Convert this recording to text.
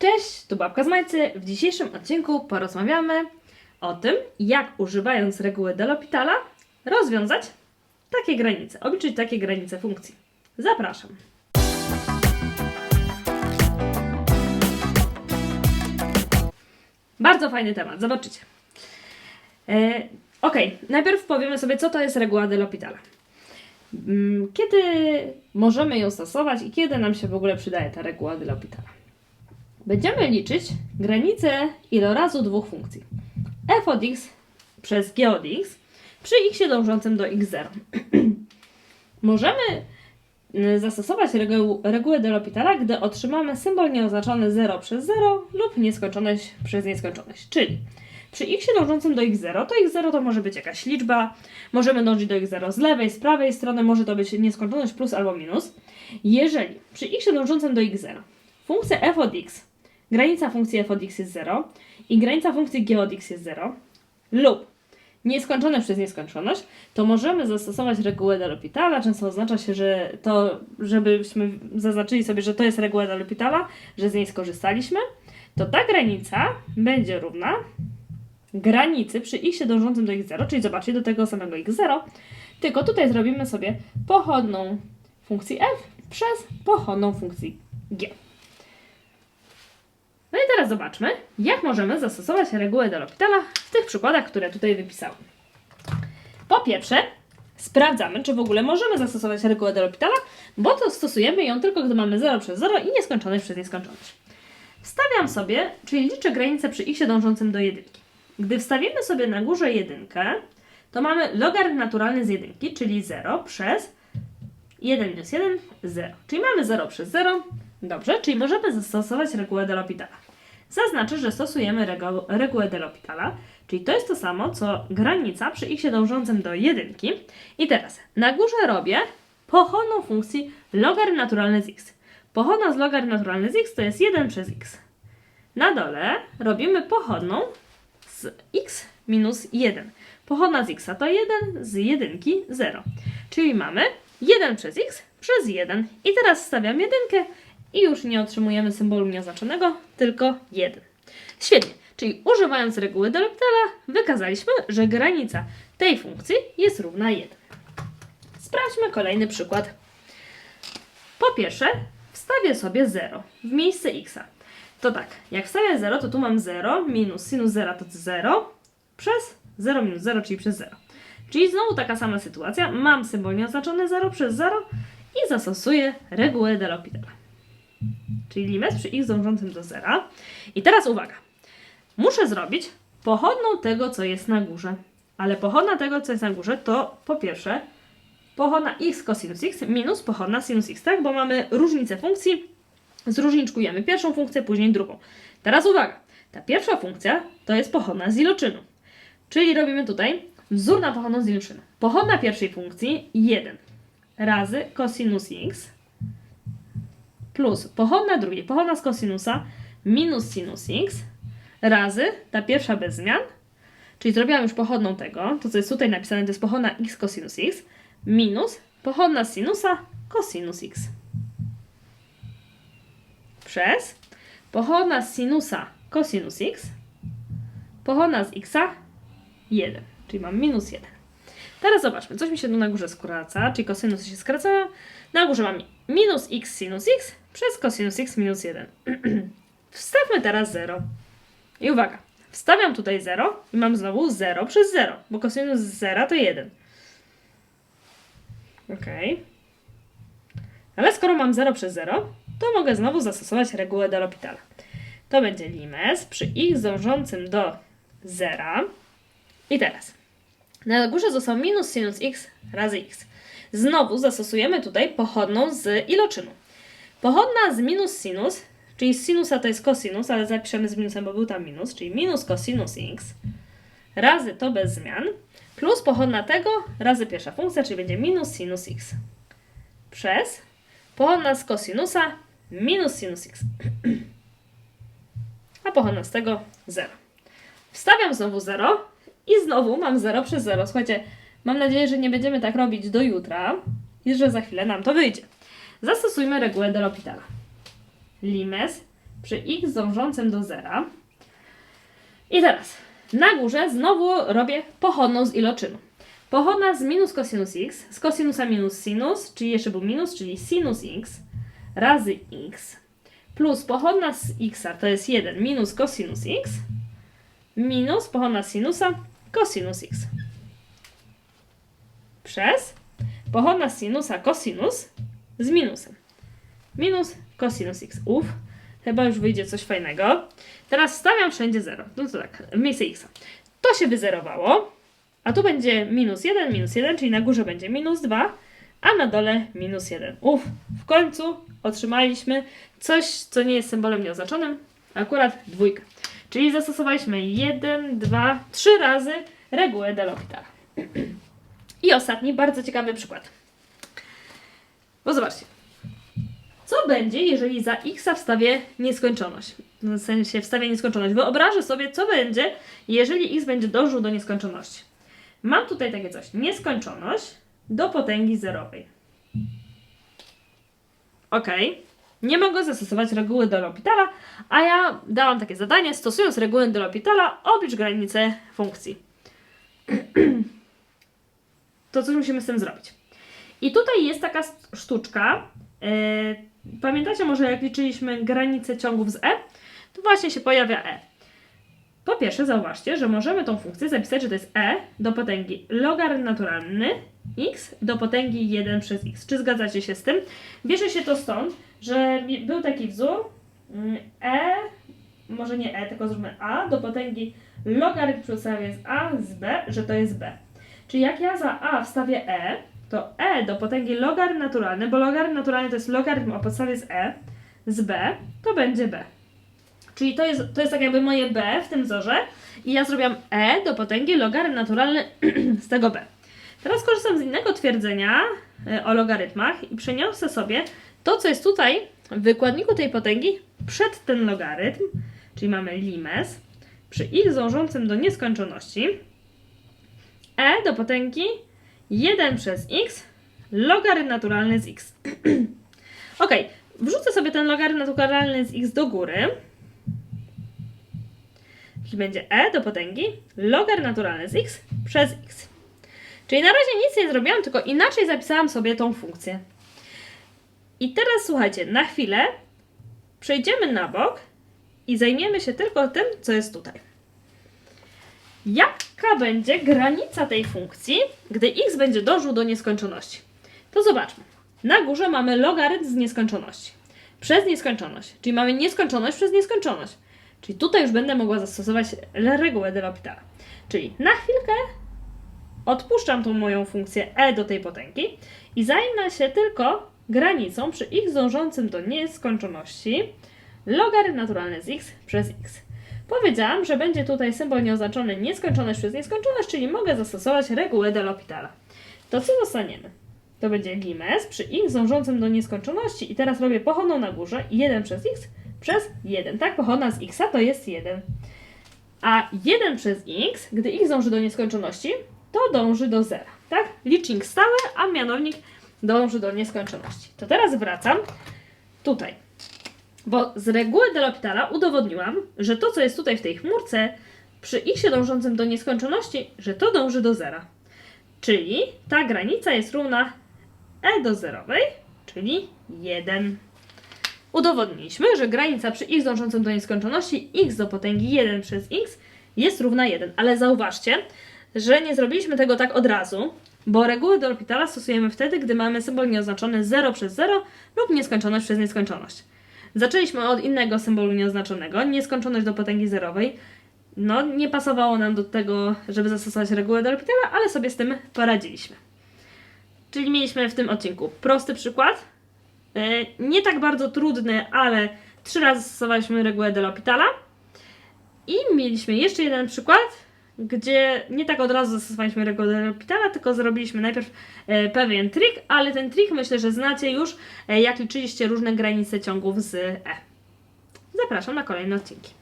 Cześć, tu Babka z Majcy. W dzisiejszym odcinku porozmawiamy o tym, jak używając reguły de L'Hospitala rozwiązać takie granice, obliczyć takie granice funkcji. Zapraszam. Bardzo fajny temat, zobaczycie. E, ok, najpierw powiemy sobie, co to jest reguła de L'Hospitala. Mm, Kiedy możemy ją stosować i kiedy nam się w ogóle przydaje ta reguła de L'Hospitala? Będziemy liczyć granicę ilorazu dwóch funkcji. f od x przez g od x przy x dążącym do x0. Możemy y, zastosować reguł, regułę de L'Hospitala, gdy otrzymamy symbol nieoznaczony 0 przez 0 lub nieskończoność przez nieskończoność. Czyli przy x dążącym do x0, to x0 to może być jakaś liczba, możemy dążyć do x0 z lewej, z prawej strony, może to być nieskończoność plus albo minus. Jeżeli przy x dążącym do x0 funkcja f od x, granica funkcji f od x jest 0 i granica funkcji g od x jest 0 lub nieskończone przez nieskończoność, to możemy zastosować regułę de L'Hospitala. Często oznacza się, że to, żebyśmy zaznaczyli sobie, że to jest reguła de L'Hospitala, że z niej skorzystaliśmy, to ta granica będzie równa granicy przy x dążącym do x0, czyli zobaczcie do tego samego x0, tylko tutaj zrobimy sobie pochodną funkcji f przez pochodną funkcji g. No i teraz zobaczmy, jak możemy zastosować regułę de L'Hospitala w tych przykładach, które tutaj wypisałem. Po pierwsze, sprawdzamy, czy w ogóle możemy zastosować regułę de L'Hospitala, bo to stosujemy ją tylko, gdy mamy 0 przez 0 i nieskończoność przez nieskończoność. Wstawiam sobie, czyli liczę granicę przy x dążącym do jedynki. Gdy wstawimy sobie na górze jedynkę, to mamy logarytm naturalny z jedynki, czyli 0 przez 1 minus 1, 0. Czyli mamy 0 przez 0. Dobrze, czyli możemy zastosować regułę de L'Hospitala. Zaznaczę, że stosujemy regu- regułę de L'Hospitala, czyli to jest to samo, co granica przy x dążącym do jedynki. I teraz na górze robię pochodną funkcji logarytm naturalny z x. Pochodna z logarytm naturalny z x to jest 1 przez x. Na dole robimy pochodną z x minus 1. Pochodna z x to 1, z jedynki 0. Czyli mamy 1 przez x przez 1. I teraz stawiam jedynkę i już nie otrzymujemy symbolu nieoznaczonego, tylko 1. Świetnie. Czyli używając reguły de L'Hospitala wykazaliśmy, że granica tej funkcji jest równa 1. Sprawdźmy kolejny przykład. Po pierwsze, wstawię sobie 0 w miejsce x. To tak, jak wstawię 0, to tu mam 0 minus sinus 0 to 0 przez 0 minus 0, czyli przez 0. Czyli znowu taka sama sytuacja. Mam symbol nieoznaczony 0 przez 0 i zastosuję regułę de L'Hospitala. Czyli limit przy x dążącym do 0. I teraz uwaga. Muszę zrobić pochodną tego, co jest na górze. Ale pochodna tego, co jest na górze, to po pierwsze pochodna x cosinus x minus pochodna sinus x, tak? Bo mamy różnicę funkcji, zróżniczkujemy pierwszą funkcję, później drugą. Teraz uwaga, ta pierwsza funkcja to jest pochodna z iloczynu. Czyli robimy tutaj wzór na pochodną z iloczynu. Pochodna pierwszej funkcji 1 razy cosinus x plus pochodna drugiej, pochodna z kosinusa minus sinus x razy ta pierwsza bez zmian, czyli zrobiłam już pochodną tego, to co jest tutaj napisane to jest pochodna x cosinus x minus pochodna sinusa cosinus x przez pochodna sinusa cosinus x pochodna z x 1, czyli mam minus 1. Teraz zobaczmy, coś mi się tu na górze skraca, czyli kosinusy się skracają. Na górze mam minus x sinus x przez cosinus x minus 1. Wstawmy teraz 0. I uwaga, wstawiam tutaj 0 i mam znowu 0 przez 0, bo cosinus 0 to 1. Ok. Ale skoro mam 0 przez 0, to mogę znowu zastosować regułę L'Hospitala. To będzie limes przy x dążącym do 0. I teraz na górze został minus sinus x razy x. Znowu zastosujemy tutaj pochodną z iloczynu. Pochodna z minus sinus, czyli z sinusa to jest cosinus, ale zapiszemy z minusem, bo był tam minus, czyli minus cosinus x razy to bez zmian, plus pochodna tego razy pierwsza funkcja, czyli będzie minus sinus x przez pochodna z cosinusa minus sinus x. A pochodna z tego 0. Wstawiam znowu 0 i znowu mam 0 przez 0. Słuchajcie, mam nadzieję, że nie będziemy tak robić do jutra i że za chwilę nam to wyjdzie. Zastosujmy regułę de L'Hospitala. Limes przy x dążącym do zera. I teraz na górze znowu robię pochodną z iloczynu. Pochodna z minus cosinus x, z cosinusa minus sinus, czyli jeszcze był minus, czyli sinus x razy x, plus pochodna z x to jest 1 minus cosinus x, minus pochodna sinusa cosinus x. Przez pochodna sinusa cosinus z minusem. Minus cosinus x. Uf, chyba już wyjdzie coś fajnego. Teraz stawiam wszędzie 0. No to tak, w miejsce x. To się wyzerowało, a tu będzie minus 1, minus 1, czyli na górze będzie minus 2, a na dole minus 1. Uf, w końcu otrzymaliśmy coś, co nie jest symbolem nieoznaczonym, akurat dwójka. Czyli zastosowaliśmy 1, 2, 3 razy regułę de L'Hopital. I ostatni, bardzo ciekawy przykład. Bo zobaczcie. Co będzie, jeżeli za x wstawię nieskończoność? W sensie wstawię nieskończoność. Wyobrażę sobie, co będzie, jeżeli x będzie dążył do nieskończoności. Mam tutaj takie coś. Nieskończoność do potęgi zerowej. Ok. Nie mogę zastosować reguły L'Hospitala, a ja dałam takie zadanie, stosując regułę L'Hospitala, oblicz granicę funkcji. to coś musimy z tym zrobić. I tutaj jest taka sztuczka. Yy, pamiętacie może, jak liczyliśmy granicę ciągów z e? To właśnie się pojawia e. Po pierwsze, zauważcie, że możemy tą funkcję zapisać, że to jest e do potęgi logarytm naturalny x do potęgi 1 przez x. Czy zgadzacie się z tym? Bierze się to stąd, że był taki wzór mm, e, może nie e, tylko zróbmy a do potęgi logarytm przedstawia z a z b, że to jest b. Czyli jak ja za a wstawię e, to e do potęgi logarytm naturalny, bo logarytm naturalny to jest logarytm o podstawie z e, z b, to będzie b. Czyli to jest, to jest tak jakby moje b w tym wzorze i ja zrobiłam e do potęgi logarytm naturalny z tego b. Teraz korzystam z innego twierdzenia e, o logarytmach i przeniosę sobie to, co jest tutaj w wykładniku tej potęgi przed ten logarytm, czyli mamy limes przy x dążącym do nieskończoności e do potęgi 1 przez x logarytm naturalny z x. ok, wrzucę sobie ten logarytm naturalny z x do góry. I będzie e do potęgi logarytm naturalny z x przez x. Czyli na razie nic nie zrobiłam, tylko inaczej zapisałam sobie tą funkcję. I teraz słuchajcie, na chwilę przejdziemy na bok i zajmiemy się tylko tym, co jest tutaj. Jaka będzie granica tej funkcji, gdy x będzie dążył do nieskończoności? To zobaczmy. Na górze mamy logarytm z nieskończoności. Przez nieskończoność. Czyli mamy nieskończoność przez nieskończoność. Czyli tutaj już będę mogła zastosować regułę de L'Hospitala. Czyli na chwilkę odpuszczam tą moją funkcję e do tej potęgi i zajmę się tylko granicą przy x dążącym do nieskończoności logarytm naturalny z x przez x. Powiedziałam, że będzie tutaj symbol nieoznaczony nieskończoność przez nieskończoność, czyli mogę zastosować regułę L'Hospitala. To co dostaniemy? To będzie limes przy x dążącym do nieskończoności i teraz robię pochodną na górze 1 przez x przez 1, tak? Pochodna z x to jest 1. A 1 przez x, gdy x dąży do nieskończoności, to dąży do zera, tak? Licznik stały, a mianownik dąży do nieskończoności. To teraz wracam tutaj, bo z reguły de L'Hospitala udowodniłam, że to, co jest tutaj w tej chmurce, przy x dążącym do nieskończoności, że to dąży do zera. Czyli ta granica jest równa e do zerowej, czyli 1. Udowodniliśmy, że granica przy x dążącym do nieskończoności x do potęgi 1 przez x jest równa 1. Ale zauważcie, że nie zrobiliśmy tego tak od razu, bo reguły do L'Hospitala stosujemy wtedy, gdy mamy symbol nieoznaczony 0 przez 0 lub nieskończoność przez nieskończoność. Zaczęliśmy od innego symbolu nieoznaczonego, nieskończoność do potęgi zerowej. No, nie pasowało nam do tego, żeby zastosować regułę do L'Hospitala, ale sobie z tym poradziliśmy. Czyli mieliśmy w tym odcinku prosty przykład, yy, nie tak bardzo trudny, ale trzy razy stosowaliśmy regułę de L'Hospitala. I mieliśmy jeszcze jeden przykład, gdzie nie tak od razu zastosowaliśmy regułę de L'Hospitala, tylko zrobiliśmy najpierw e, pewien trik, ale ten trik myślę, że znacie już, e, jak liczyliście różne granice ciągów z E. Zapraszam na kolejne odcinki.